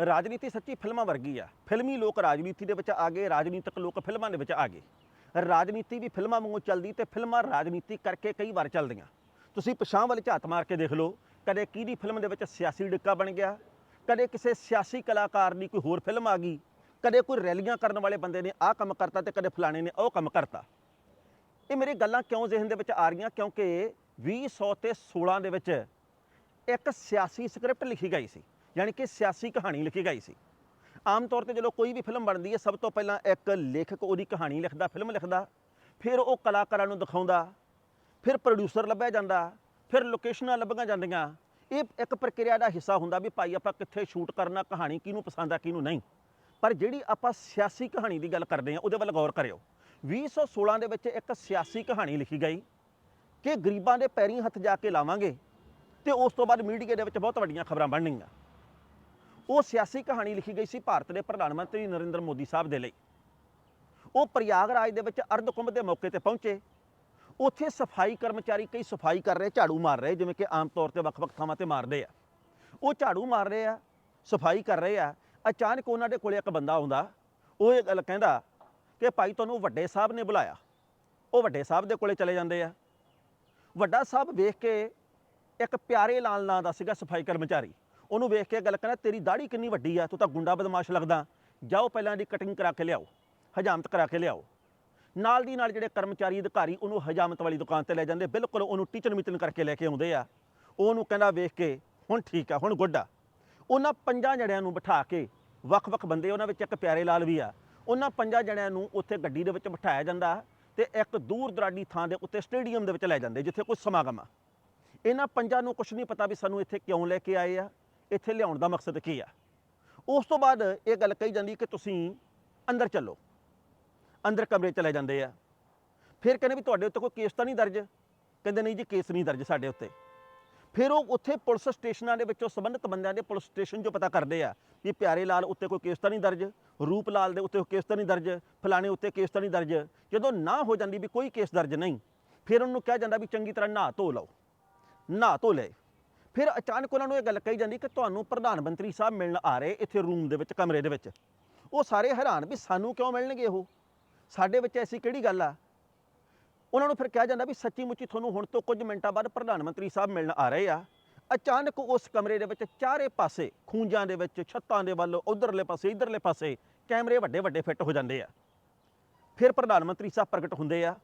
ਰਾਜਨੀਤੀ ਸੱਚੀ ਫਿਲਮਾਂ ਵਰਗੀ ਆ। ਫਿਲਮੀ ਲੋਕ ਰਾਜਨੀਤੀ ਦੇ ਵਿੱਚ ਆ ਗਏ, ਰਾਜਨੀਤਿਕ ਲੋਕ ਫਿਲਮਾਂ ਦੇ ਵਿੱਚ ਆ ਗਏ। ਰਾਜਨੀਤੀ ਵੀ ਫਿਲਮਾਂ ਵਾਂਗੂ ਚੱਲਦੀ ਤੇ ਫਿਲਮਾਂ ਰਾਜਨੀਤੀ ਕਰਕੇ ਕਈ ਵਾਰ ਚੱਲਦੀਆਂ। ਤੁਸੀਂ ਪਛਾਣ ਵੱਲ ਝਾਤ ਮਾਰ ਕੇ ਦੇਖ ਲਓ, ਕਦੇ ਕਿਹਦੀ ਫਿਲਮ ਦੇ ਵਿੱਚ ਸਿਆਸੀ ਡਿੱਕਾ ਬਣ ਗਿਆ, ਕਦੇ ਕਿਸੇ ਸਿਆਸੀ ਕਲਾਕਾਰ ਦੀ ਕੋਈ ਹੋਰ ਫਿਲਮ ਆ ਗਈ, ਕਦੇ ਕੋਈ ਰੈਲੀਆਂ ਕਰਨ ਵਾਲੇ ਬੰਦੇ ਨੇ ਆਹ ਕੰਮ ਕਰਤਾ ਤੇ ਕਦੇ ਫਲਾਣੇ ਨੇ ਉਹ ਕੰਮ ਕਰਤਾ। ਇਹ ਮੇਰੀ ਗੱਲਾਂ ਕਿਉਂ ਜ਼ਿਹਨ ਦੇ ਵਿੱਚ ਆ ਰਹੀਆਂ? ਕਿਉਂਕਿ 2000 ਤੇ 16 ਦੇ ਵਿੱਚ ਇੱਕ ਸਿਆਸੀ ਸਕ੍ਰਿਪਟ ਲਿਖੀ ਗਈ ਸੀ। ਯਾਨੀ ਕਿ ਸਿਆਸੀ ਕਹਾਣੀ ਲਿਖੀ ਗਈ ਸੀ। ਆਮ ਤੌਰ ਤੇ ਜਦੋਂ ਕੋਈ ਵੀ ਫਿਲਮ ਬਣਦੀ ਹੈ, ਸਭ ਤੋਂ ਪਹਿਲਾਂ ਇੱਕ ਲੇਖਕ ਉਹਦੀ ਕਹਾਣੀ ਲਿਖਦਾ, ਫਿਲਮ ਲਿਖਦਾ, ਫਿਰ ਉਹ ਕਲਾਕਾਰਾਂ ਨੂੰ ਦਿਖਾਉਂਦਾ, ਫਿਰ ਪ੍ਰੋਡਿਊਸਰ ਲੱਭਿਆ ਜਾਂਦਾ, ਫਿਰ ਲੋਕੇਸ਼ਨਾਂ ਲੱਭੀਆਂ ਜਾਂਦੀਆਂ। ਇਹ ਇੱਕ ਪ੍ਰਕਿਰਿਆ ਦਾ ਹਿੱਸਾ ਹੁੰਦਾ ਵੀ ਭਾਈ ਆਪਾਂ ਕਿੱਥੇ ਸ਼ੂਟ ਕਰਨਾ, ਕਹਾਣੀ ਕਿਹਨੂੰ ਪਸੰਦ ਆ, ਕਿਹਨੂੰ ਨਹੀਂ। ਪਰ ਜਿਹੜੀ ਆਪਾਂ ਸਿਆਸੀ ਕਹਾਣੀ ਦੀ ਗੱਲ ਕਰਦੇ ਹਾਂ, ਉਹਦੇ ਵੱਲ ਗੌਰ ਕਰਿਓ। 2016 ਦੇ ਵਿੱਚ ਇੱਕ ਸਿਆਸੀ ਕਹਾਣੀ ਲਿਖੀ ਗਈ ਕਿ ਗਰੀਬਾਂ ਦੇ ਪੈਰੀਂ ਹੱਥ ਜਾ ਕੇ ਲਾਵਾਂਗੇ ਤੇ ਉਸ ਤੋਂ ਬਾਅਦ ਮੀਡੀਆ ਦੇ ਵਿੱਚ ਬਹੁਤ ਵੱਡੀਆਂ ਖਬਰਾਂ ਬਣਨਗੀਆਂ ਉਹ ਸਿਆਸੀ ਕਹਾਣੀ ਲਿਖੀ ਗਈ ਸੀ ਭਾਰਤ ਦੇ ਪ੍ਰਧਾਨ ਮੰਤਰੀ ਨਰਿੰਦਰ ਮੋਦੀ ਸਾਹਿਬ ਦੇ ਲਈ। ਉਹ ਪ੍ਰਯਾਗਰਾਜ ਦੇ ਵਿੱਚ ਅਰਧ ਕੁੰਭ ਦੇ ਮੌਕੇ ਤੇ ਪਹੁੰਚੇ। ਉੱਥੇ ਸਫ਼ਾਈ ਕਰਮਚਾਰੀ ਕਈ ਸਫ਼ਾਈ ਕਰ ਰਹੇ, ਝਾੜੂ ਮਾਰ ਰਹੇ, ਜਿਵੇਂ ਕਿ ਆਮ ਤੌਰ ਤੇ ਵੱਖ-ਵੱਖ ਥਾਵਾਂ ਤੇ ਮਾਰਦੇ ਆ। ਉਹ ਝਾੜੂ ਮਾਰ ਰਹੇ ਆ, ਸਫ਼ਾਈ ਕਰ ਰਹੇ ਆ। ਅਚਾਨਕ ਉਹਨਾਂ ਦੇ ਕੋਲੇ ਇੱਕ ਬੰਦਾ ਆਉਂਦਾ। ਉਹ ਇਹ ਗੱਲ ਕਹਿੰਦਾ ਕਿ ਭਾਈ ਤੁਹਾਨੂੰ ਵੱਡੇ ਸਾਹਿਬ ਨੇ ਬੁਲਾਇਆ। ਉਹ ਵੱਡੇ ਸਾਹਿਬ ਦੇ ਕੋਲੇ ਚਲੇ ਜਾਂਦੇ ਆ। ਵੱਡਾ ਸਾਹਿਬ ਵੇਖ ਕੇ ਇੱਕ ਪਿਆਰੇ ਲਾਲ ਨਾਂ ਦਾ ਸੀਗਾ ਸਫ਼ਾਈ ਕਰਮਚਾਰੀ। ਉਹਨੂੰ ਵੇਖ ਕੇ ਗੱਲ ਕਹਿੰਦਾ ਤੇਰੀ ਦਾੜੀ ਕਿੰਨੀ ਵੱਡੀ ਆ, ਤੂੰ ਤਾਂ ਗੁੰਡਾ ਬਦਮਾਸ਼ ਲੱਗਦਾ। ਜਾਓ ਪਹਿਲਾਂ ਇਹਦੀ ਕਟਿੰਗ ਕਰਾ ਕੇ ਲਿਆਓ, ਹਜਾਮਤ ਕਰਾ ਕੇ ਲਿਆਓ। ਨਾਲ ਦੀ ਨਾਲ ਜਿਹੜੇ ਕਰਮਚਾਰੀ, ਅਧਿਕਾਰੀ, ਉਹਨੂੰ ਹਜਾਮਤ ਵਾਲੀ ਦੁਕਾਨ ਤੇ ਲੈ ਜਾਂਦੇ, ਬਿਲਕੁਲ ਉਹਨੂੰ ਟੀਚਰ ਮਿਚਨ ਕਰਕੇ ਲੈ ਕੇ ਆਉਂਦੇ ਆ। ਉਹਨੂੰ ਕਹਿੰਦਾ ਵੇਖ ਕੇ, ਹੁਣ ਠੀਕ ਆ, ਹੁਣ ਗੁੱਡ ਆ। ਉਹਨਾਂ ਪੰਜਾਂ ਜਣਿਆਂ ਨੂੰ ਬਿਠਾ ਕੇ ਵੱਖ-ਵੱਖ ਬੰਦੇ, ਉਹਨਾਂ ਵਿੱਚ ਇੱਕ ਪਿਆਰੇ ਲਾਲ ਵੀ ਆ, ਉਹਨਾਂ ਪੰਜਾਂ ਜਣਿਆਂ ਨੂੰ ਉੱਥੇ ਗੱਡੀ ਦੇ ਵਿੱਚ ਬਿਠਾਇਆ ਜਾਂਦਾ ਤੇ ਇੱਕ ਦੂਰ ਦਰਾਡੀ ਥਾਂ ਦੇ ਉੱਤੇ ਸਟੇਡੀਅਮ ਦੇ ਵਿੱਚ ਲੈ ਜਾਂਦੇ, ਜਿੱਥੇ ਕੋਈ ਸਮਾਗਮ ਆ। ਇਹਨਾਂ ਪੰਜਾਂ ਨੂੰ ਕੁਝ ਨਹੀਂ ਪਤਾ ਵੀ ਸਾਨੂੰ ਇੱਥੇ ਕਿਉਂ ਲੈ ਕੇ ਆਏ ਆ। ਇੱਥੇ ਲਿਆਉਣ ਦਾ ਮਕਸਦ ਕੀ ਆ? ਉਸ ਤੋਂ ਬਾਅਦ ਇਹ ਗੱਲ ਕਹੀ ਜਾਂਦੀ ਕਿ ਤੁਸੀਂ ਅੰਦਰ ਚੱਲੋ। ਅੰਦਰ ਕਮਰੇ ਚਲੇ ਜਾਂਦੇ ਆ। ਫਿਰ ਕਹਿੰਦੇ ਵੀ ਤੁਹਾਡੇ ਉੱਤੇ ਕੋਈ ਕੇਸ ਤਾਂ ਨਹੀਂ ਦਰਜ? ਕਹਿੰਦੇ ਨਹੀਂ ਜੀ, ਕੇਸ ਨਹੀਂ ਦਰਜ ਸਾਡੇ ਉੱਤੇ। ਫਿਰ ਉਹ ਉੱਥੇ ਪੁਲਿਸ ਸਟੇਸ਼ਨਾਂ ਦੇ ਵਿੱਚੋਂ ਸੰਬੰਧਿਤ ਬੰਦਿਆਂ ਦੇ ਪੁਲਿਸ ਸਟੇਸ਼ਨ 'ਚੋਂ ਪਤਾ ਕਰਦੇ ਆ ਵੀ ਪਿਆਰੇ ਲਾਲ ਉੱਤੇ ਕੋਈ ਕੇਸ ਤਾਂ ਨਹੀਂ ਦਰਜ, ਰੂਪ ਲਾਲ ਦੇ ਉੱਤੇ ਕੋਈ ਕੇਸ ਤਾਂ ਨਹੀਂ ਦਰਜ, ਫਲਾਣੇ ਉੱਤੇ ਕੇਸ ਤਾਂ ਨਹੀਂ ਦਰਜ। ਜਦੋਂ ਨਾ ਹੋ ਜਾਂਦੀ ਵੀ ਕੋਈ ਕੇਸ ਦਰਜ ਨਹੀਂ, ਫਿਰ ਉਹਨੂੰ ਕਿਹਾ ਜਾਂਦਾ ਵੀ ਚੰਗੀ ਤਰ੍ਹਾਂ ਨਹਾ ਧੋ ਲਓ। ਨਹਾ ਧੋ ਲਏ। ਫਿਰ ਅਚਾਨਕ ਉਹਨਾਂ ਨੂੰ ਇਹ ਗੱਲ ਕਹੀ ਜਾਂਦੀ ਕਿ ਤੁਹਾਨੂੰ ਪ੍ਰਧਾਨ ਮੰਤਰੀ ਸਾਹਿਬ ਮਿਲਣ ਆ ਰਹੇ ਇੱਥੇ ਰੂਮ ਦੇ ਵਿੱਚ, ਕਮਰੇ ਦੇ ਵਿੱਚ। ਉਹ ਸਾਰੇ ਹੈਰਾਨ ਵੀ ਸਾਨੂੰ ਕਿਉਂ ਮਿਲਣਗੇ ਉਹ? ਸਾਡੇ ਵਿੱਚ ਐਸੀ ਕਿਹੜੀ ਗੱਲ ਆ? ਉਹਨਾਂ ਨੂੰ ਫਿਰ ਕਿਹਾ ਜਾਂਦਾ ਵੀ ਸੱਚੀ ਮੁੱਚੀ ਤੁਹਾਨੂੰ ਹੁਣ ਤੋਂ ਕੁਝ ਮਿੰਟਾਂ ਬਾਅਦ ਪ੍ਰਧਾਨ ਮੰਤਰੀ ਸਾਹਿਬ ਮਿਲਣ ਆ ਰਹੇ ਆ। ਅਚਾਨਕ ਉਸ ਕਮਰੇ ਦੇ ਵਿੱਚ ਚਾਰੇ ਪਾਸੇ ਖੂੰਜਾਂ ਦੇ ਵਿੱਚ, ਛੱਤਾਂ ਦੇ ਵੱਲ, ਉਧਰਲੇ ਪਾਸੇ, ਇਧਰਲੇ ਪਾਸੇ ਕੈਮਰੇ ਵੱਡੇ ਵੱਡੇ ਫਿੱਟ ਹੋ ਜਾਂਦੇ ਆ। ਫਿਰ ਪ੍ਰਧਾਨ ਮੰਤਰੀ ਸਾਹਿਬ ਪ੍ਰਗਟ ਹੁੰਦੇ ਆ।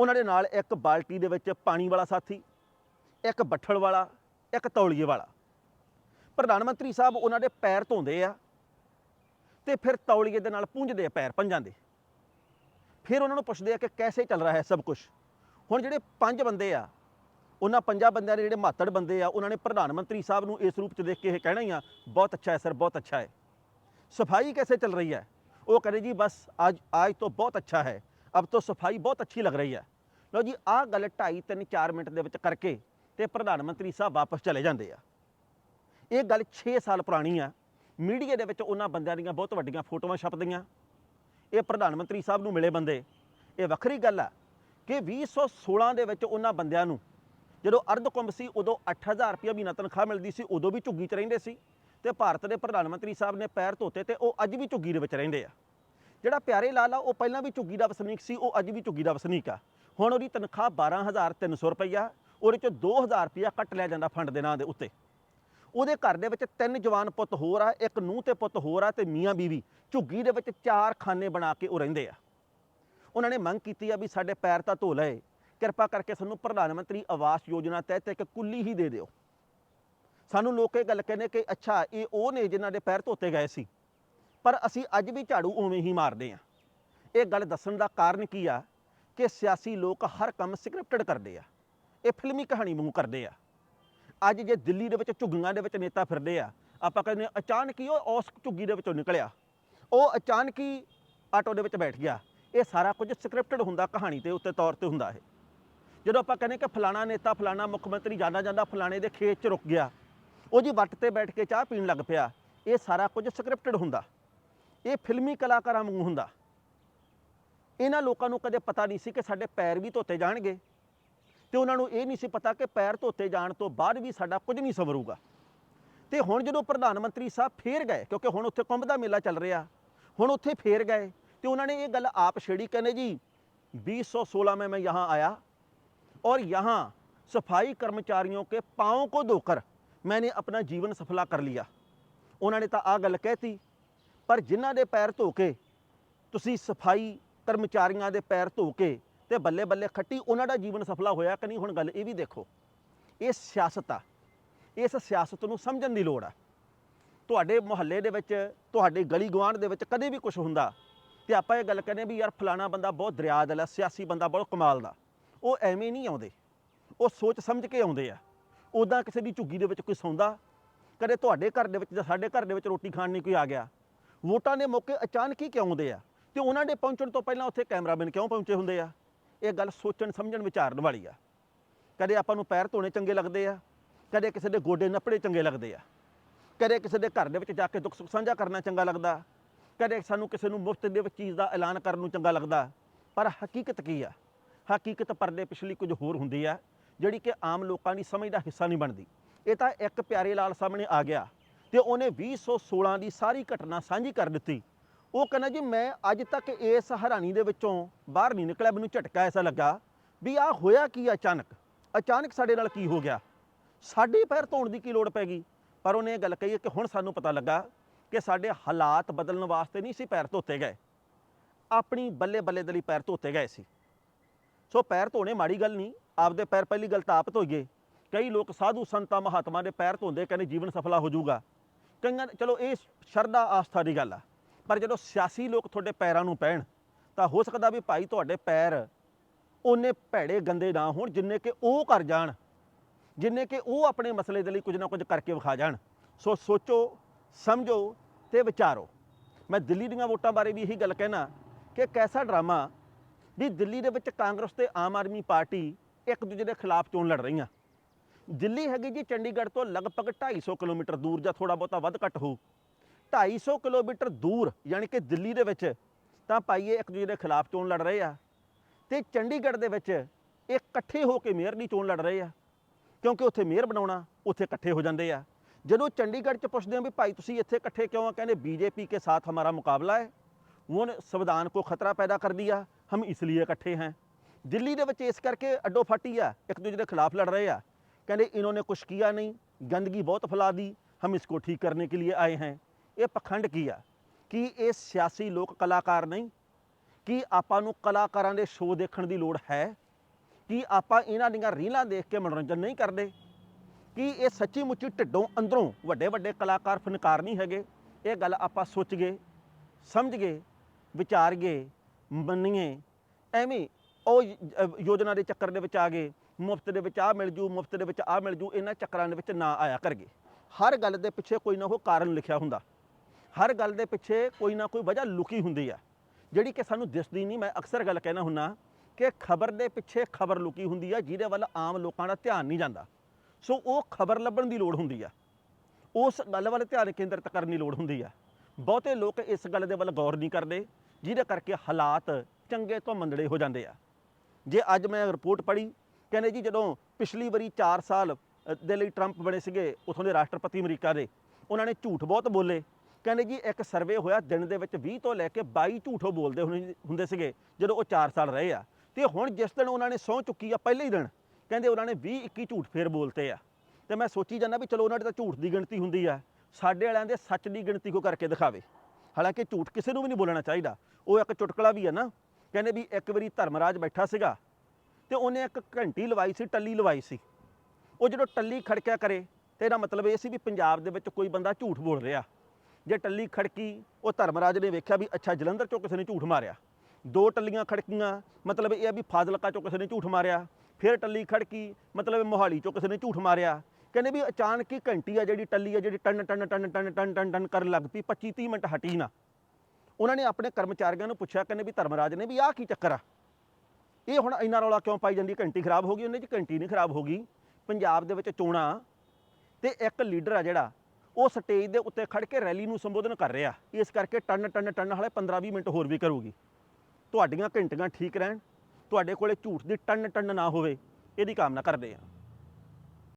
ਉਹਨਾਂ ਦੇ ਨਾਲ ਇੱਕ ਬਾਲਟੀ ਦੇ ਵਿੱਚ ਪਾਣੀ ਵਾਲਾ ਸਾਥੀ ਇੱਕ ਬੱਠਲ ਵਾਲਾ, ਇੱਕ ਤੌਲੀਏ ਵਾਲਾ। ਪ੍ਰਧਾਨ ਮੰਤਰੀ ਸਾਹਿਬ ਉਹਨਾਂ ਦੇ ਪੈਰ ਧੋਂਦੇ ਆ ਤੇ ਫਿਰ ਤੌਲੀਏ ਦੇ ਨਾਲ ਪੂੰਝਦੇ ਆ ਪੈਰ ਪੰਜਾਂ ਦੇ। ਫਿਰ ਉਹਨਾਂ ਨੂੰ ਪੁੱਛਦੇ ਆ ਕਿ ਕੈਸੇ ਚੱਲ ਰਿਹਾ ਹੈ ਸਭ ਕੁਝ ਹੁਣ ਜਿਹੜੇ ਪੰਜ ਬੰਦੇ ਆ, ਉਹਨਾਂ ਪੰਜਾਂ ਬੰਦਿਆਂ ਦੇ ਜਿਹੜੇ ਮਾਤੜ ਬੰਦੇ ਆ, ਉਹਨਾਂ ਨੇ ਪ੍ਰਧਾਨ ਮੰਤਰੀ ਸਾਹਿਬ ਨੂੰ ਇਸ ਰੂਪ 'ਚ ਦੇਖ ਕੇ ਇਹ ਕਹਿਣਾ ਹੀ ਆ, ਬਹੁਤ ਅੱਛਾ ਹੈ ਸਰ, ਬਹੁਤ ਅੱਛਾ ਹੈ। ਸਫ਼ਾਈ ਕੈਸੇ ਚੱਲ ਰਹੀ ਹੈ? ਉਹ ਕਹਿੰਦੇ ਜੀ, ਬਸ ਅੱਜ ਅੱਜ ਤੋਂ ਬਹੁਤ ਅੱਛਾ ਹੈ। ਅਬ ਤੋਂ ਸਫ਼ਾਈ ਬਹੁਤ ਅੱਛੀ ਲੱਗ ਰਹੀ ਹੈ। ਲਓ ਜੀ, ਆਹ ਗੱਲ 2.5 3 4 ਮਿੰਟ ਦੇ ਵਿੱਚ ਕਰਕੇ ਤੇ ਪ੍ਰਧਾਨ ਮੰਤਰੀ ਸਾਹਿਬ ਵਾਪਸ ਚਲੇ ਜਾਂਦੇ ਆ। ਇਹ ਗੱਲ 6 ਸਾਲ ਪੁਰਾਣੀ ਆ। ਮੀਡੀਆ ਦੇ ਵਿੱਚ ਉਹਨਾਂ ਬੰਦਿਆਂ ਦੀਆਂ ਬਹੁਤ ਵੱਡੀਆਂ ਫੋਟੋਆਂ ਛਪਦੀਆਂ। ਇਹ ਪ੍ਰਧਾਨ ਮੰਤਰੀ ਸਾਹਿਬ ਨੂੰ ਮਿਲੇ ਬੰਦੇ। ਇਹ ਵੱਖਰੀ ਗੱਲ ਆ ਕਿ 2016 ਦੇ ਵਿੱਚ ਉਹਨਾਂ ਬੰਦਿਆਂ ਨੂੰ ਜਦੋਂ ਅਰਧਕੁੰਭ ਸੀ, ਉਦੋਂ 8000 ਰੁਪਏ ਮਹੀਨਾ ਤਨਖਾਹ ਮਿਲਦੀ ਸੀ, ਉਦੋਂ ਵੀ ਝੁੱਗੀ 'ਚ ਰਹਿੰਦੇ ਸੀ। ਤੇ ਭਾਰਤ ਦੇ ਪ੍ਰਧਾਨ ਮੰਤਰੀ ਸਾਹਿਬ ਨੇ ਪੈਰ ਧੋਤੇ ਤੇ ਉਹ ਅੱਜ ਵੀ ਝੁੱਗੀ ਦੇ ਵਿੱਚ ਰਹਿੰਦੇ ਆ। ਜਿਹੜਾ ਪਿਆਰੇ ਲਾਲ ਆ, ਉਹ ਪਹਿਲਾਂ ਵੀ ਝੁੱਗੀ ਦਾ ਵਸਨੀਕ ਸੀ, ਉਹ ਅੱਜ ਵੀ ਝੁੱਗੀ ਦਾ ਵਸਨੀਕ ਆ। ਹੁਣ ਉਹਦੀ ਤਨਖਾਹ 12300 ਰੁਪਈਆ ਉਹਦੇ ਚੋਂ 2000 ਰੁਪਈਆ ਕੱਟ ਲਿਆ ਜਾਂਦਾ ਫੰਡ ਦੇ ਨਾਂ ਦੇ ਉੱਤੇ। ਉਹਦੇ ਘਰ ਦੇ ਵਿੱਚ ਤਿੰਨ ਜਵਾਨ ਪੁੱਤ ਹੋਰ ਆ, ਇੱਕ ਨੂੰਹ ਤੇ ਪੁੱਤ ਹੋਰ ਆ ਤੇ ਮੀਆਂ ਬੀਵੀ। ਝੁੱਗੀ ਦੇ ਵਿੱਚ ਚਾਰ ਖਾਨੇ ਬਣਾ ਕੇ ਉਹ ਰਹਿੰਦੇ ਆ। ਉਹਨਾਂ ਨੇ ਮੰਗ ਕੀਤੀ ਆ ਵੀ ਸਾਡੇ ਪੈਰ ਤਾਂ ਧੋ ਲਏ, ਕਿਰਪਾ ਕਰਕੇ ਸਾਨੂੰ ਪ੍ਰਧਾਨ ਮੰਤਰੀ ਆਵਾਸ ਯੋਜਨਾ ਤਹਿਤ ਇੱਕ ਕੁੱਲੀ ਹੀ ਦੇ ਦਿਓ। ਸਾਨੂੰ ਲੋਕ ਇਹ ਗੱਲ ਕਹਿੰਦੇ ਕਿ ਅੱਛਾ, ਇਹ ਉਹ ਨੇ ਜਿਨ੍ਹਾਂ ਦੇ ਪੈਰ ਧੋਤੇ ਗਏ ਸੀ, ਪਰ ਅਸੀਂ ਅੱਜ ਵੀ ਝਾੜੂ ਉਵੇਂ ਹੀ ਮਾਰਦੇ ਆ। ਇਹ ਗੱਲ ਦੱਸਣ ਦਾ ਕਾਰਨ ਕੀ ਆ ਕਿ ਸਿਆਸੀ ਲੋਕ ਹਰ ਕੰਮ ਸਕ੍ਰਿਪਟਡ ਕਰਦੇ ਆ। ਇਹ ਫਿਲਮੀ ਕਹਾਣੀ ਵਾਂਗੂ ਕਰਦੇ ਆ। ਅੱਜ ਜੇ ਦਿੱਲੀ ਦੇ ਵਿੱਚ ਝੁੱਗੀਆਂ ਦੇ ਵਿੱਚ ਨੇਤਾ ਫਿਰਦੇ ਆ, ਆਪਾਂ ਕਹਿੰਦੇ ਅਚਾਨਕ ਹੀ ਉਹ ਉਸ ਝੁੱਗੀ ਦੇ ਵਿੱਚੋਂ ਨਿਕਲਿਆ। ਉਹ ਅਚਾਨਕ ਹੀ ਆਟੋ ਦੇ ਵਿੱਚ ਬੈਠ ਗਿਆ। ਇਹ ਸਾਰਾ ਕੁਝ ਸਕ੍ਰਿਪਟਡ ਹੁੰਦਾ ਕਹਾਣੀ ਤੇ ਉੱਤੇ ਤੌਰ ਤੇ ਹੁੰਦਾ ਇਹ। ਜਦੋਂ ਆਪਾਂ ਕਹਿੰਦੇ ਕਿ ਫਲਾਣਾ ਨੇਤਾ, ਫਲਾਣਾ ਮੁੱਖ ਮੰਤਰੀ ਜਾਂਦਾ ਜਾਂਦਾ ਫਲਾਣੇ ਦੇ ਖੇਤ 'ਚ ਰੁਕ ਗਿਆ, ਉਹ ਜੀ ਵੱਟ ਤੇ ਬੈਠ ਕੇ ਚਾਹ ਪੀਣ ਲੱਗ ਪਿਆ। ਇਹ ਸਾਰਾ ਕੁਝ ਸਕ੍ਰਿਪਟਡ ਹੁੰਦਾ। ਇਹ ਫਿਲਮੀ ਕਲਾਕਾਰਾਂ ਵਾਂਗੂ ਹੁੰਦਾ। ਇਹਨਾਂ ਲੋਕਾਂ ਨੂੰ ਕਦੇ ਪਤਾ ਨਹੀਂ ਸੀ ਕਿ ਸਾਡੇ ਪੈਰ ਵੀ ਧੋਤੇ ਜਾਣਗੇ। ਤੇ ਉਹਨਾਂ ਨੂੰ ਇਹ ਨਹੀਂ ਸੀ ਪਤਾ ਕਿ ਪੈਰ ਧੋਤੇ ਜਾਣ ਤੋਂ ਬਾਅਦ ਵੀ ਸਾਡਾ ਕੁਝ ਨਹੀਂ ਸੰਵਰੂਗਾ ਤੇ ਹੁਣ ਜਦੋਂ ਪ੍ਰਧਾਨ ਮੰਤਰੀ ਸਾਹਿਬ ਫੇਰ ਗਏ ਕਿਉਂਕਿ ਹੁਣ ਉੱਥੇ ਕੁੰਭ ਦਾ ਮੇਲਾ ਚੱਲ ਰਿਹਾ ਹੁਣ ਉੱਥੇ ਫੇਰ ਗਏ ਤੇ ਉਹਨਾਂ ਨੇ ਇਹ ਗੱਲ ਆਪ ਛੇੜੀ ਕਹਿੰਦੇ ਜੀ 2016 में मैं यहाँ आया और यहाँ सफाई कर्मचारियों के पाँव को धोकर मैंने अपना जीवन सफला कर लिया ਉਹਨਾਂ ਨੇ ਤਾਂ ਆ ਗੱਲ ਕਹਿਤੀ ਪਰ ਜਿਨ੍ਹਾਂ ਦੇ ਪੈਰ ਧੋ ਕੇ ਤੁਸੀਂ ਸਫਾਈ ਕਰਮਚਾਰੀਆਂ ਦੇ ਪੈਰ ਧੋ ਕੇ ਤੇ ਬੱਲੇ ਬੱਲੇ ਖੱਟੀ, ਉਹਨਾਂ ਦਾ ਜੀਵਨ ਸਫਲਾ ਹੋਇਆ ਕਿ ਨਹੀਂ? ਹੁਣ ਗੱਲ ਇਹ ਵੀ ਦੇਖੋ, ਇਹ ਸਿਆਸਤ ਆ। ਇਸ ਸਿਆਸਤ ਨੂੰ ਸਮਝਣ ਦੀ ਲੋੜ ਆ। ਤੁਹਾਡੇ ਮੁਹੱਲੇ ਦੇ ਵਿੱਚ, ਤੁਹਾਡੇ ਗਲੀ ਗੁਆਂਢ ਦੇ ਵਿੱਚ ਕਦੇ ਵੀ ਕੁਝ ਹੁੰਦਾ ਤੇ ਆਪਾਂ ਇਹ ਗੱਲ ਕਹਿੰਦੇ ਵੀ ਯਾਰ ਫਲਾਣਾ ਬੰਦਾ ਬਹੁਤ ਦਰਿਆ ਦਿਲ ਆ ਸਿਆਸੀ ਬੰਦਾ, ਬਹੁਤ ਕਮਾਲ ਦਾ। ਉਹ ਐਵੇਂ ਨਹੀਂ ਆਉਂਦੇ। ਉਹ ਸੋਚ ਸਮਝ ਕੇ ਆਉਂਦੇ ਆ। ਉਦਾਂ ਕਿਸੇ ਦੀ ਝੁੱਗੀ ਦੇ ਵਿੱਚ ਕੋਈ ਸੌਂਦਾ, ਕਦੇ ਤੁਹਾਡੇ ਘਰ ਦੇ ਵਿੱਚ ਜਾਂ ਸਾਡੇ ਘਰ ਦੇ ਵਿੱਚ ਰੋਟੀ ਖਾਣ ਨਹੀਂ ਕੋਈ ਆ ਗਿਆ। ਵੋਟਾਂ ਦੇ ਮੌਕੇ ਅਚਾਨਕ ਹੀ ਕਿਉਂ ਆਉਂਦੇ ਆ? ਤੇ ਉਹਨਾਂ ਦੇ ਪਹੁੰਚਣ ਤੋਂ ਪਹਿਲਾਂ ਉੱਥੇ ਕੈਮਰਾਮੈਨ ਕਿਉਂ ਪਹੁੰਚੇ ਹੁੰਦੇ ਆ? ਇਹ ਗੱਲ ਸੋਚਣ, ਸਮਝਣ, ਵਿਚਾਰਨ ਵਾਲੀ ਆ। ਕਦੇ ਆਪਾਂ ਨੂੰ ਪੈਰ ਧੋਣੇ ਚੰਗੇ ਲੱਗਦੇ ਆ, ਕਦੇ ਕਿਸੇ ਦੇ ਗੋਡੇ ਨੱਪੜੇ ਚੰਗੇ ਲੱਗਦੇ ਆ। ਕਦੇ ਕਿਸੇ ਦੇ ਘਰ ਦੇ ਵਿੱਚ ਜਾ ਕੇ ਦੁੱਖ ਸੁੱਖ ਸਾਂਝਾ ਕਰਨਾ ਚੰਗਾ ਲੱਗਦਾ, ਕਦੇ ਸਾਨੂੰ ਕਿਸੇ ਨੂੰ ਮੁਫਤ ਦੇ ਵਿੱਚ ਚੀਜ਼ ਦਾ ਐਲਾਨ ਕਰਨ ਨੂੰ ਚੰਗਾ ਲੱਗਦਾ। ਪਰ ਹਕੀਕਤ ਕੀ ਆ? ਹਕੀਕਤ ਪਰਦੇ ਪਿਛਲੀ ਕੁਝ ਹੋਰ ਹੁੰਦੀ ਆ, ਜਿਹੜੀ ਕਿ ਆਮ ਲੋਕਾਂ ਦੀ ਸਮਝ ਦਾ ਹਿੱਸਾ ਨਹੀਂ ਬਣਦੀ। ਇਹ ਤਾਂ ਇੱਕ ਪਿਆਰੇ ਲਾਲ ਸਾਹਮਣੇ ਆ ਗਿਆ ਤੇ ਉਹਨੇ 2016 ਦੀ ਸਾਰੀ ਘਟਨਾ ਸਾਂਝੀ ਕਰ ਦਿੱਤੀ। ਉਹ ਕਹਿੰਦਾ ਜੀ, ਮੈਂ ਅੱਜ ਤੱਕ ਇਸ ਹੈਰਾਨੀ ਦੇ ਵਿੱਚੋਂ ਬਾਹਰ ਨਹੀਂ ਨਿਕਲਿਆ। ਮੈਨੂੰ ਝਟਕਾ ਐਸਾ ਲੱਗਾ ਵੀ ਆ ਹੋਇਆ ਕੀ ਅਚਾਨਕ? ਅਚਾਨਕ ਸਾਡੇ ਨਾਲ ਕੀ ਹੋ ਗਿਆ? ਸਾਡੇ ਪੈਰ ਧੋਣ ਦੀ ਕੀ ਲੋੜ ਪੈ ਗਈ? ਪਰ ਉਹਨੇ ਇਹ ਗੱਲ ਕਹੀ ਹੈ ਕਿ ਹੁਣ ਸਾਨੂੰ ਪਤਾ ਲੱਗਾ ਕਿ ਸਾਡੇ ਹਾਲਾਤ ਬਦਲਣ ਵਾਸਤੇ ਨਹੀਂ ਸੀ ਪੈਰ ਧੋਤੇ ਗਏ। ਆਪਣੀ ਬੱਲੇ ਬੱਲੇ ਦੇ ਲਈ ਪੈਰ ਧੋਤੇ ਗਏ ਸੀ। ਸੋ ਪੈਰ ਧੋਣੇ ਮਾੜੀ ਗੱਲ ਨਹੀਂ, ਆਪਦੇ ਪੈਰ ਪਹਿਲੀ ਗੱਲ ਤਾਂ ਆਪ ਧੋਈਏ। ਕਈ ਲੋਕ ਸਾਧੂ ਸੰਤਾਂ, ਮਹਾਤਮਾ ਦੇ ਪੈਰ ਧੋਂਦੇ ਕਹਿੰਦੇ ਜੀਵਨ ਸਫਲਾ ਹੋ ਜਾਊਗਾ। ਕਈਆਂ ਚਲੋ, ਇਹ ਸ਼ਰਧਾ ਆਸਥਾ ਦੀ ਗੱਲ ਆ। ਪਰ ਜਦੋਂ ਸਿਆਸੀ ਲੋਕ ਤੁਹਾਡੇ ਪੈਰਾਂ ਨੂੰ ਪੈਣ, ਤਾਂ ਹੋ ਸਕਦਾ ਵੀ ਭਾਈ ਤੁਹਾਡੇ ਪੈਰ ਉਹਨੇ ਭੈੜੇ ਗੰਦੇ ਨਾ ਹੋਣ, ਜਿੰਨੇ ਕਿ ਉਹ ਕਰ ਜਾਣ, ਜਿੰਨੇ ਕਿ ਉਹ ਆਪਣੇ ਮਸਲੇ ਦੇ ਲਈ ਕੁਝ ਨਾ ਕੁਝ ਕਰਕੇ ਵਿਖਾ ਜਾਣ। ਸੋ ਸੋਚੋ, ਸਮਝੋ ਤੇ ਵਿਚਾਰੋ। ਮੈਂ ਦਿੱਲੀ ਦੀਆਂ ਵੋਟਾਂ ਬਾਰੇ ਵੀ ਇਹੀ ਗੱਲ ਕਹਿਣਾ ਕਿ ਕੈਸਾ ਡਰਾਮਾ ਵੀ ਦਿੱਲੀ ਦੇ ਵਿੱਚ ਕਾਂਗਰਸ ਤੇ ਆਮ ਆਦਮੀ ਪਾਰਟੀ ਇੱਕ ਦੂਜੇ ਦੇ ਖਿਲਾਫ ਚੋਣ ਲੜ ਰਹੀਆਂ। ਦਿੱਲੀ ਹੈਗੀ ਜੀ ਚੰਡੀਗੜ੍ਹ ਤੋਂ ਲਗਭਗ 250 ਕਿਲੋਮੀਟਰ ਦੂਰ ਜਾਂ ਥੋੜਾ ਬਹੁਤਾ ਵੱਧ ਘੱਟ ਹੋਊ। 250 ਕਿਲੋਮੀਟਰ ਦੂਰ ਯਾਨੀ ਕਿ ਦਿੱਲੀ ਦੇ ਵਿੱਚ ਤਾਂ ਪਾਈਏ ਇੱਕ ਦੂਜੇ ਦੇ ਖਿਲਾਫ ਚੋਣ ਲੜ ਰਹੇ ਆ ਤੇ ਚੰਡੀਗੜ੍ਹ ਦੇ ਵਿੱਚ ਇਹ ਇਕੱਠੇ ਹੋ ਕੇ ਮੇਅਰ ਦੀ ਚੋਣ ਲੜ ਰਹੇ ਆ ਕਿਉਂਕਿ ਉੱਥੇ ਮੇਅਰ ਬਣਾਉਣਾ ਉੱਥੇ ਇਕੱਠੇ ਹੋ ਜਾਂਦੇ ਆ ਜਦੋਂ ਚੰਡੀਗੜ੍ਹ 'ਚ ਪੁੱਛਦੇ ਆ ਵੀ ਭਾਈ ਤੁਸੀਂ ਇੱਥੇ ਇਕੱਠੇ ਕਿਉਂ ਆ ਕਹਿੰਦੇ बीजेपी के साथ हमारा मुकाबला है वो ने संविधान को खतरा पैदा कर दिया हम इसलिए इकट्ठे हैं ਦਿੱਲੀ ਦੇ ਵਿੱਚ ਇਸ ਕਰਕੇ ਅੱਡੋ ਫਾਟੀ ਆ ਇੱਕ ਦੂਜੇ ਦੇ ਖਿਲਾਫ ਲੜ ਰਹੇ ਆ ਕਹਿੰਦੇ इन्होंने कुछ किया नहीं गंदगी बहुत फैला दी हम इसको ठीक करने के लिए आए हैं ਇਹ ਪਖੰਡ ਕੀ ਆ? ਕੀ ਇਹ ਸਿਆਸੀ ਲੋਕ ਕਲਾਕਾਰ ਨਹੀਂ? ਕੀ ਆਪਾਂ ਨੂੰ ਕਲਾਕਾਰਾਂ ਦੇ ਸ਼ੋਅ ਦੇਖਣ ਦੀ ਲੋੜ ਹੈ? ਕੀ ਆਪਾਂ ਇਹਨਾਂ ਦੀਆਂ ਰੀਲਾਂ ਦੇਖ ਕੇ ਮਨੋਰੰਜਨ ਨਹੀਂ ਕਰਦੇ? ਕੀ ਇਹ ਸੱਚੀ ਮੁੱਚੀ ਢਿੱਡੋਂ ਅੰਦਰੋਂ ਵੱਡੇ ਵੱਡੇ ਕਲਾਕਾਰ ਫਨਕਾਰ ਨਹੀਂ ਹੈਗੇ? ਇਹ ਗੱਲ ਆਪਾਂ ਸੋਚ ਗਏ ਸੋਚੀਏ, ਸਮਝੀਏ, ਵਿਚਾਰੀਏ, ਮੰਨੀਏ, ਐਵੇਂ ਉਹ ਯੋਜਨਾ ਦੇ ਚੱਕਰ ਦੇ ਵਿੱਚ ਆ ਗਏ, ਮੁਫਤ ਦੇ ਵਿੱਚ ਆ ਮਿਲ ਜੂ, ਮੁਫਤ ਦੇ ਵਿੱਚ ਆ ਮਿਲ ਜੂ, ਇਹਨਾਂ ਚੱਕਰਾਂ ਦੇ ਵਿੱਚ ਨਾ ਆਇਆ ਕਰਗੇ ਹਰ ਗੱਲ ਦੇ ਪਿੱਛੇ ਕੋਈ ਨਾ ਕੋਈ ਕਾਰਨ ਲਿਖਿਆ ਹੁੰਦਾ। ਹਰ ਗੱਲ ਦੇ ਪਿੱਛੇ ਕੋਈ ਨਾ ਕੋਈ ਵਜ੍ਹਾ ਲੁਕੀ ਹੁੰਦੀ ਆ। ਜਿਹੜੀ ਕਿ ਸਾਨੂੰ ਦਿਸਦੀ ਨਹੀਂ, ਮੈਂ ਅਕਸਰ ਗੱਲ ਕਹਿਣਾ ਹੁੰਨਾ ਕਿ ਖਬਰ ਦੇ ਪਿੱਛੇ ਖਬਰ ਲੁਕੀ ਹੁੰਦੀ ਆ, ਜਿਹਦੇ ਵੱਲ ਆਮ ਲੋਕਾਂ ਦਾ ਧਿਆਨ ਨਹੀਂ ਜਾਂਦਾ। ਸੋ ਉਹ ਖਬਰ ਲੱਭਣ ਦੀ ਲੋੜ ਹੁੰਦੀ ਆ। ਉਸ ਗੱਲ ਵੱਲ ਧਿਆਨ ਕੇਂਦਰਿਤ ਕਰਨ ਦੀ ਲੋੜ ਹੁੰਦੀ ਆ। ਬਹੁਤੇ ਲੋਕ ਇਸ ਗੱਲ ਦੇ ਵੱਲ ਗੌਰ ਨਹੀਂ ਕਰਦੇ, ਜਿਹਦੇ ਕਰਕੇ ਹਾਲਾਤ ਚੰਗੇ ਤੋਂ ਮੰਦੜੇ ਹੋ ਜਾਂਦੇ ਆ। ਜੇ ਅੱਜ ਮੈਂ ਰਿਪੋਰਟ ਪੜ੍ਹੀ, ਕਹਿੰਦੇ ਜੀ ਜਦੋਂ ਪਿਛਲੀ ਵਾਰੀ 4 ਸਾਲ ਦੇ ਲਈ ਟਰੰਪ ਬਣੇ ਸੀਗੇ, ਉਥੋਂ ਦੇ ਰਾਸ਼ਟਰਪਤੀ ਅਮਰੀਕਾ ਦੇ, ਉਹਨਾਂ ਨੇ ਝੂਠ ਬਹੁਤ ਬੋਲੇ। ਕਹਿੰਦੇ ਜੀ, ਇੱਕ ਸਰਵੇ ਹੋਇਆ ਦਿਨ ਦੇ ਵਿੱਚ 20 ਤੋਂ ਲੈ ਕੇ 22 ਝੂਠੋ ਬੋਲਦੇ ਹੁੰਦੇ ਹੁੰਦੇ ਸੀਗੇ, ਜਦੋਂ ਉਹ 4 ਸਾਲ ਰਹੇ ਆ। ਤੇ ਹੁਣ ਜਿਸ ਦਿਨ ਉਹਨਾਂ ਨੇ ਸਹੁੰ ਚੁੱਕੀ ਆ ਪਹਿਲੇ ਹੀ ਦਿਨ, ਕਹਿੰਦੇ ਉਹਨਾਂ ਨੇ 20 21 ਝੂਠ ਫੇਰ ਬੋਲਤੇ ਆ। ਤੇ ਮੈਂ ਸੋਚੀ ਜਾਂਦਾ ਵੀ ਚਲੋ ਉਹਨਾਂ ਦੀ ਤਾਂ ਝੂਠ ਦੀ ਗਿਣਤੀ ਹੁੰਦੀ ਆ। ਸਾਡੇ ਵਾਲਿਆਂ ਦੇ ਸੱਚ ਦੀ ਗਿਣਤੀ ਕੋ ਕਰਕੇ ਦਿਖਾਵੇ। ਹਾਲਾਂਕਿ ਝੂਠ ਕਿਸੇ ਨੂੰ ਵੀ ਨਹੀਂ ਬੋਲਣਾ ਚਾਹੀਦਾ। ਉਹ ਇੱਕ ਚੁਟਕਲਾ ਵੀ ਆ ਨਾ, ਕਹਿੰਦੇ ਵੀ ਇੱਕ ਵਾਰੀ ਧਰਮਰਾਜ ਬੈਠਾ ਸੀਗਾ, ਤੇ ਉਹਨੇ ਇੱਕ ਘੰਟੀ ਲਵਾਈ ਸੀ, ਟੱਲੀ ਲਵਾਈ ਸੀ। ਉਹ ਜਦੋਂ ਟੱਲੀ ਖੜਕਿਆ ਕਰੇ, ਤੇ ਇਹਦਾ ਮਤਲਬ ਇਹ ਸੀ ਵੀ ਪੰਜਾਬ ਦੇ ਵਿੱਚ ਕੋਈ ਬੰਦਾ ਝੂਠ ਬੋਲ ਰਿਹਾ। ਜੇ ਟੱਲੀ ਖੜਕੀ, ਉਹ ਧਰਮਰਾਜ ਨੇ ਵੇਖਿਆ ਵੀ ਅੱਛਾ ਜਲੰਧਰ ਚੋਂ ਕਿਸੇ ਨੇ ਝੂਠ ਮਾਰਿਆ। ਦੋ ਟੱਲੀਆਂ ਖੜਕੀਆਂ, ਮਤਲਬ ਇਹ ਆ ਵੀ ਫਾਜ਼ਿਲਕਾ ਚੋਂ ਕਿਸੇ ਨੇ ਝੂਠ ਮਾਰਿਆ। ਫਿਰ ਟੱਲੀ ਖੜਕੀ, ਮਤਲਬ ਮੋਹਾਲੀ ਚੋਂ ਕਿਸੇ ਨੇ ਝੂਠ ਮਾਰਿਆ। ਕਹਿੰਦੇ ਵੀ ਅਚਾਨਕ ਹੀ ਘੰਟੀ ਆ ਜਿਹੜੀ ਟੱਲੀ ਆ, ਜਿਹੜੀ ਟਨ ਟਨ ਟਨ ਟਨ ਟਨ ਟਨ ਟਨ ਕਰਨ ਲੱਗ ਪਈ 25 30 ਮਿੰਟ ਹਟੀ ਨਾ। ਉਹਨਾਂ ਨੇ ਆਪਣੇ ਕਰਮਚਾਰੀਆਂ ਨੂੰ ਪੁੱਛਿਆ, ਕਹਿੰਦੇ ਵੀ ਧਰਮਰਾਜ ਨੇ ਵੀ ਆਹ ਕੀ ਚੱਕਰ ਆ? ਇਹ ਹੁਣ ਇੰਨਾ ਰੌਲਾ ਕਿਉਂ ਪਾਈ ਜਾਂਦੀ? ਘੰਟੀ ਖਰਾਬ ਹੋ ਗਈ, ਉਹਨੇ 'ਚ ਘੰਟੀ ਨਹੀਂ ਖਰਾਬ ਹੋ ਗਈ। ਪੰਜਾਬ ਦੇ ਵਿੱਚ ਚੋਣਾਂ, ਤੇ ਇੱਕ ਲੀਡਰ ਆ ਜਿਹੜਾ ਉਹ ਸਟੇਜ ਦੇ ਉੱਤੇ ਖੜ ਕੇ ਰੈਲੀ ਨੂੰ ਸੰਬੋਧਨ ਕਰ ਰਿਹਾ। ਇਸ ਕਰਕੇ ਟਨ ਟਨ ਟਨ ਹਾਲੇ 15-20 ਮਿੰਟ ਹੋਰ ਵੀ ਕਰੂਗੀ। ਤੁਹਾਡੀਆਂ ਘੰਟੀਆਂ ਠੀਕ ਰਹਿਣ। ਤੁਹਾਡੇ ਕੋਲੇ ਝੂਠ ਦੀ ਟਨ ਟਨ ਨਾ ਹੋਵੇ। ਇਹਦੀ ਕਾਮਨਾ ਕਰਦੇ ਹਾਂ।